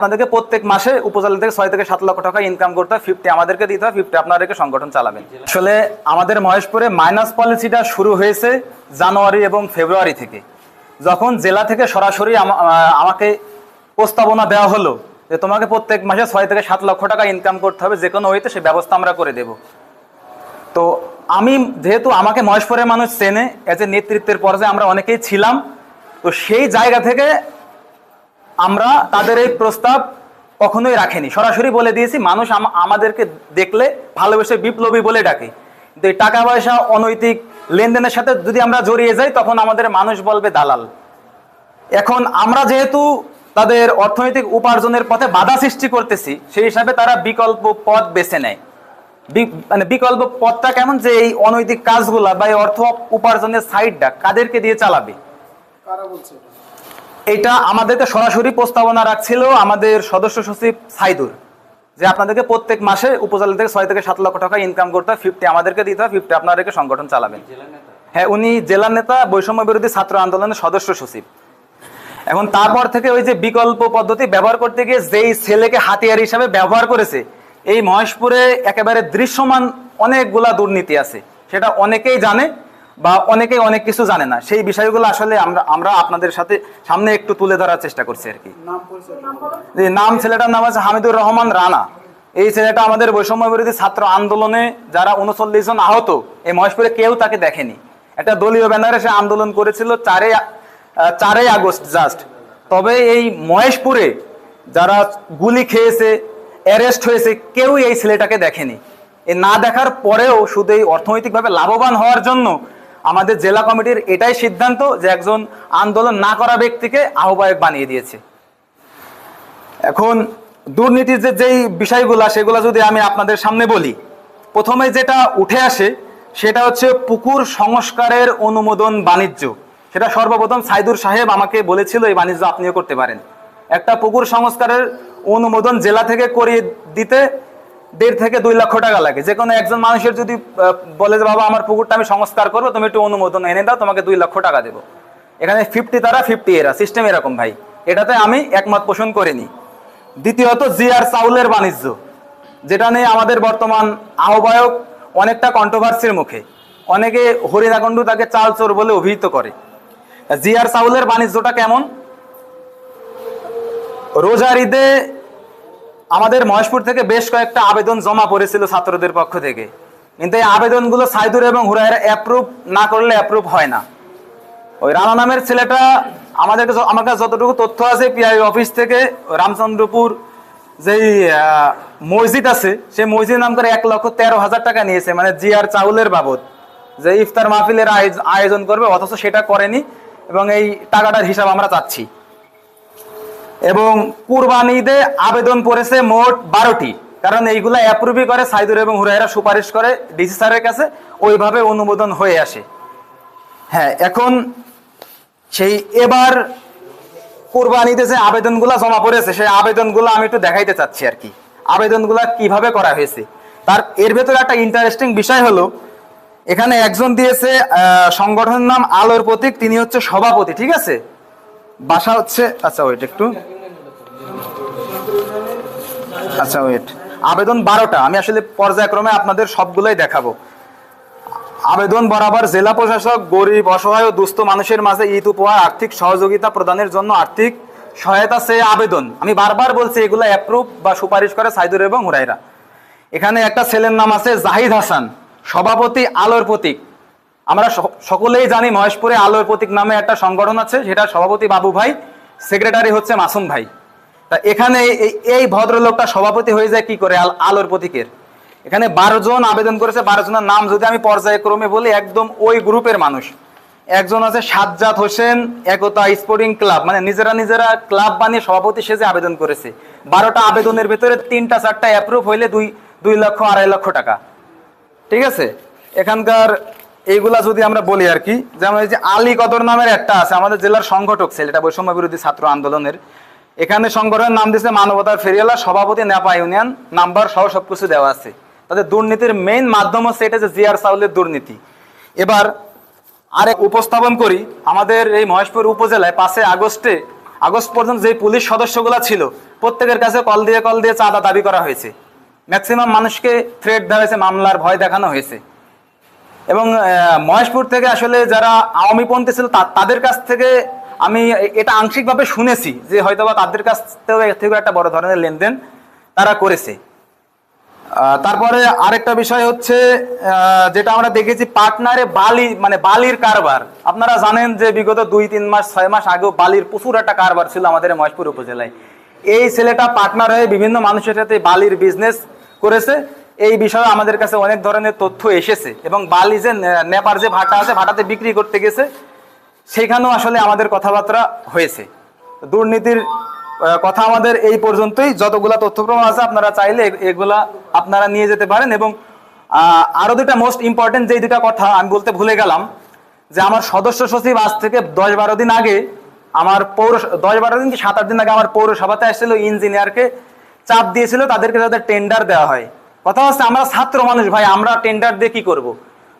আপনাদেরকে প্রত্যেক মাসে উপজেলা থেকে ছয় থেকে সাত লক্ষ টাকা ইনকাম করতে হয় ফিফটি আমাদেরকে দিতে হয় ফিফটি আপনাদেরকে সংগঠন চালাবেন। আসলে আমাদের মহেশপুরে মাইনাস পলিসিটা শুরু হয়েছে জানুয়ারি এবং ফেব্রুয়ারি থেকে। যখন জেলা থেকে সরাসরি আমাকে প্রস্তাবনা দেওয়া হলো যে তোমাকে প্রত্যেক মাসে ছয় থেকে সাত লক্ষ টাকা ইনকাম করতে হবে যে কোনো ওইতে সে ব্যবস্থা আমরা করে দেব। তো আমি যেহেতু আমাকে মহেশপুরের মানুষ চেনে এজ এ নেতৃত্বের পর্যায়ে আমরা অনেকেই ছিলাম, তো সেই জায়গা থেকে আমরা তাদের এই প্রস্তাব কখনোই রাখেনি। সরাসরি বলে দিয়েছি, মানুষ আমাদেরকে দেখলে ভালোবেসে বিপ্লবী বলে ডাকে। কিন্তু এই টাকা পয়সা অনৈতিক লেনদেনের সাথে যদি আমরা জড়িয়ে যাই, তখন আমাদের মানুষ বলবে দালাল। এখন আমরা যেহেতু তাদের অর্থনৈতিক উপার্জনের পথে বাধা সৃষ্টি করতেছি, সেই হিসাবে তারা বিকল্প পথ বেছে নেয়। মানে বিকল্প পথটা কেমন যে এই অনৈতিক কাজগুলা বা এই অর্থ উপার্জনের সাইডটা কাদেরকে দিয়ে চালাবে? বলছে এটা? আমাদেরকে সরাসরি প্রস্তাবনা রাখছিল আমাদের সদস্য সচিব সাইদুর যে আপনাদেরকে প্রত্যেক মাসে উপজেলা থেকে ছয় থেকে সাত লক্ষ টাকা ইনকাম করতে হয় ফিফটি আমাদেরকে দিতে হয় ফিফটি আপনাদেরকে সংগঠন চালাবেন। হ্যাঁ উনি জেলার নেতা বৈষম্য বিরোধী ছাত্র আন্দোলনের সদস্য সচিব। এখন তারপর থেকে ওই যে বিকল্প পদ্ধতি ব্যবহার করতে গিয়ে যেই ছেলেকে হাতিয়ার হিসাবে ব্যবহার করেছে এই মহেশপুরে একেবারে দৃশ্যমান অনেকগুলা দুর্নীতি আছে। সেটা অনেকেই জানে বা অনেকেই অনেক কিছু জানে না। সেই বিষয়গুলো আসলে আমরা আমরা আপনাদের সাথে সামনে একটু তুলে ধরার চেষ্টা করছি আর কি। নাম যে নাম ছেলেটার নাম আছে হামিদুর রহমান রানা। এই ছেলেটা আমাদের বৈষম্য বিরোধী ছাত্র আন্দোলনে যারা উনচল্লিশ জন আহত এই মহেশপুরে কেউ তাকে দেখেনি। একটা দলীয় ব্যানারে সে আন্দোলন করেছিল চারে চারই আগস্ট জাস্ট। তবে এই মহেশপুরে যারা গুলি খেয়েছে অ্যারেস্ট হয়েছে কেউ এই ছেলেটাকে দেখেনি। এই না দেখার পরেও শুধু এই অর্থনৈতিকভাবে লাভবান হওয়ার জন্য আমাদের জেলা কমিটির এটাই সিদ্ধান্ত যে একজন আন্দোলন না করা ব্যক্তিকে আহ্বায়ক বানিয়ে দিয়েছে। এখন দুর্নীতির যে যেই বিষয়গুলা, সেগুলো যদি আমি আপনাদের সামনে বলি, প্রথমে যেটা উঠে আসে, সেটা হচ্ছে পুকুর সংস্কারের অনুমোদন বাণিজ্য। সেটা সর্বপ্রথম সাইদুর সাহেব আমাকে বলেছিল এই বাণিজ্য আপনিও করতে পারেন। একটা পুকুর সংস্কারের অনুমোদন জেলা থেকে করিয়ে দিতে দেড় থেকে দুই লক্ষ টাকা লাগে। যে কোনো একজন মানুষের যদি বলে যে, বাবা, আমার পুকুরটা আমি সংস্কার করব, তুমি একটু অনুমোদন এনে দাও, তোমাকে দুই লক্ষ টাকা দেবো। এখানে ফিফটি তারা ফিফটি এরা সিস্টেম এরকম ভাই। এটাতে আমি একমত পোষণ করিনি। দ্বিতীয়ত জিআর চাউলের বাণিজ্য। যেটা নিয়ে আমাদের বর্তমান আহ্বায়ক অনেকটা কন্ট্রোভার্সির মুখে। অনেকে হরিণাকণ্ডু তাকে চাল চোর বলে অভিহিত করে। জিআর চাউলের বাণিজ্যটা কেমন? রোজার ঈদে আমাদের মহেশপুর থেকে বেশ কয়েকটা আবেদন জমা পড়েছিল ছাত্রদের পক্ষ থেকে। কিন্তু এই আবেদনগুলো সাইদুর এবং হুরাইরা অ্যাপ্রুভ না করলে অ্যাপ্রুভ হয় না। ওই রানা নামের ছেলেটা আমাদের আমার কাছে যতটুকু তথ্য আছে পিআই অফিস থেকে রামচন্দ্রপুর যেই মসজিদ আছে, সেই মসজিদ নাম করে এক লক্ষ তেরো হাজার টাকা নিয়েছে মানে জিআর চাউলের বাবদ। যে ইফতার মাহফিলের আয়োজ- আয়োজন করবে, অথচ সেটা করেনি এবং এই টাকাটার হিসাব আমরা চাচ্ছি। এবং কুরবানি ঈদে আবেদন পড়েছে মোট বারোটি। কারণ এইগুলা অ্যাপ্রুভই করে সাইদুর এবং হুরাইরা সুপারিশ করে ডিসি স্যারের কাছে, ওইভাবে অনুমোদন হয়ে আসে। হ্যাঁ এখন সেই এবার কোরবানিতে যে আবেদনগুলো জমা পড়েছে, সেই আবেদনগুলো আমি একটু দেখাইতে চাচ্ছি আর কি। আবেদনগুলো কীভাবে করা হয়েছে? তার, এর ভেতরে একটা ইন্টারেস্টিং বিষয় হলো, এখানে একজন দিয়েছে সংগঠনের নাম আলোর প্রতীক, তিনি হচ্ছে সভাপতি, ঠিক আছে? বাসা হচ্ছে আচ্ছা ওয়েট একটু। আচ্ছা ওয়েট আবেদন বারোটা। আমি আসলে পর্যায়ক্রমে আপনাদের সবগুলোই দেখাবো। আবেদন বরাবর জেলা প্রশাসক, গরিব, অসহায় ও দুস্থ মানুষের মাঝে ঈদ উপহার, আর্থিক সহযোগিতা প্রদানের জন্য আর্থিক সহায়তা সে আবেদন। আমি বারবার বলছি, এগুলো অ্যাপ্রুভ বা সুপারিশ করে সাইদুর এবং হুরাইরা এখানে একটা ছেলের নাম আছে জাহিদ হাসান, সভাপতি, আলোর প্রতীক। আমরা সকলেই জানি মহেশপুরে আলোর প্রতীক নামে একটা সংগঠন আছে সেটা সভাপতি বাবু ভাই সেক্রেটারি হচ্ছে মাসুম ভাই। তা এখানে এই- এই ভদ্রলোকটা সভাপতি হয়ে যায় কি করে আলোর প্রতীকের? এখানে বারো জন আবেদন করেছে, বারো জনের নাম যদি আমি পর্যায়ক্রমে বলি, একদম ওই গ্রুপের মানুষ। একজন আছে সাজ্জাদ হোসেন, একতা স্পোর্টিং ক্লাব মানে নিজেরা নিজেরা ক্লাব বানিয়ে সভাপতি সেজে আবেদন করেছে। বারোটা আবেদনের ভেতরে তিনটা চারটা অ্যাপ্রুভ হইলে দুই দুই লক্ষ, আড়াই লক্ষ টাকা। ঠিক আছে? এখানকার এইগুলা যদি আমরা বলি আর কি, যেমন এই যে আলী কদর নামের একটা আছে, আমাদের জেলার সংগঠক ছেলেটা বৈষম্য বিরোধী ছাত্র আন্দোলনের। এখানে সংগঠনের নাম দিয়েছে মানবতার ফেরিয়ালা সভাপতি নেপা ইউনিয়ন, নাম্বার সহ সবকিছু দেওয়া আছে। তাদের দুর্নীতির মেইন মাধ্যম হচ্ছে এটা যে জিয়ার সাউলের দুর্নীতি। এবার আরেক উপস্থাপন করি, আমাদের এই মহেশপুর উপজেলায় পাঁচই আগস্টে, আগস্ট পর্যন্ত যে পুলিশ সদস্যগুলো ছিল, প্রত্যেকের কাছে কল দিয়ে কল দিয়ে চাঁদা দাবি করা হয়েছে। ম্যাক্সিমাম মানুষকে থ্রেট দেওয়া হয়েছে, মামলার ভয় দেখানো হয়েছে। এবং মহেশপুর থেকে আসলে যারা আওয়ামীপন্থী ছিল তাদের কাছ থেকে আমি এটা আংশিকভাবে শুনেছি যে হয়তোবা তাদের কাছ থেকেও একটা বড় ধরনের লেনদেন তারা করেছে। তারপরে আরেকটা বিষয় হচ্ছে যেটা আমরা দেখেছি পার্টনারে বালি মানে বালির কারবার। আপনারা জানেন যে বিগত দুই, তিন মাস, ছয় মাস আগেও বালির প্রচুর একটা কারবার ছিল আমাদের মহেশপুর উপজেলায়। এই ছেলেটা পার্টনার হয়ে বিভিন্ন মানুষের সাথে বালির বিজনেস করেছে। এই বিষয়ে আমাদের কাছে অনেক ধরনের তথ্য এসেছে এবং বালি যে নেপার যে ভাটা আছে ভাটাতে বিক্রি করতে গেছে সেখানেও আসলে আমাদের কথাবার্তা হয়েছে। দুর্নীতির কথা আমাদের এই পর্যন্তই। যতগুলা তথ্য প্রমাণ আছে আপনারা চাইলে এগুলা আপনারা নিয়ে যেতে পারেন এবং আহ, আরও দুটা মোস্ট ইম্পর্টেন্ট যে দুটা কথা আমি বলতে ভুলে গেলাম যে আমার সদস্য সচিব আজ থেকে দশ বারো দিন আগে আমার পৌর দশ বারো দিন কি সাত আট দিন আগে আমার পৌরসভাতে আসছিল ইঞ্জিনিয়ারকে চাপ দিয়েছিল তাদেরকে যাতে টেন্ডার দেওয়া হয়। কথা হচ্ছে আমরা ছাত্র মানুষ ভাই আমরা টেন্ডার দিয়ে কি করব?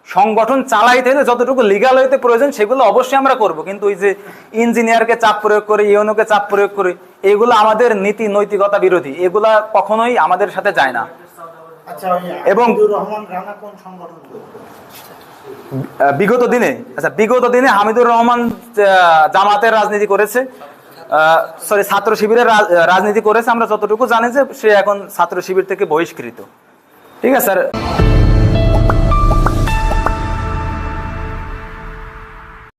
সংগঠন চালাইতে হলে যতটুকু লিগাল হইতে প্রয়োজন সেগুলো অবশ্যই আমরা করব। কিন্তু ওই যে ইঞ্জিনিয়ারকে চাপ প্রয়োগ করে ইউনোকে চাপ প্রয়োগ করে এগুলো আমাদের নীতি নৈতিকতা বিরোধী। এগুলা কখনোই আমাদের সাথে যায় না। আচ্ছা এবং- বিগত দিনে আচ্ছা বিগত দিনে হামিদুর রহমান জামাতের রাজনীতি করেছে। সরি ছাত্র শিবিরের রাজনীতি করেছে। আমরা যতটুকু জানি যে সে এখন ছাত্র শিবির থেকে বহিষ্কৃত। ঠিক আছে স্যার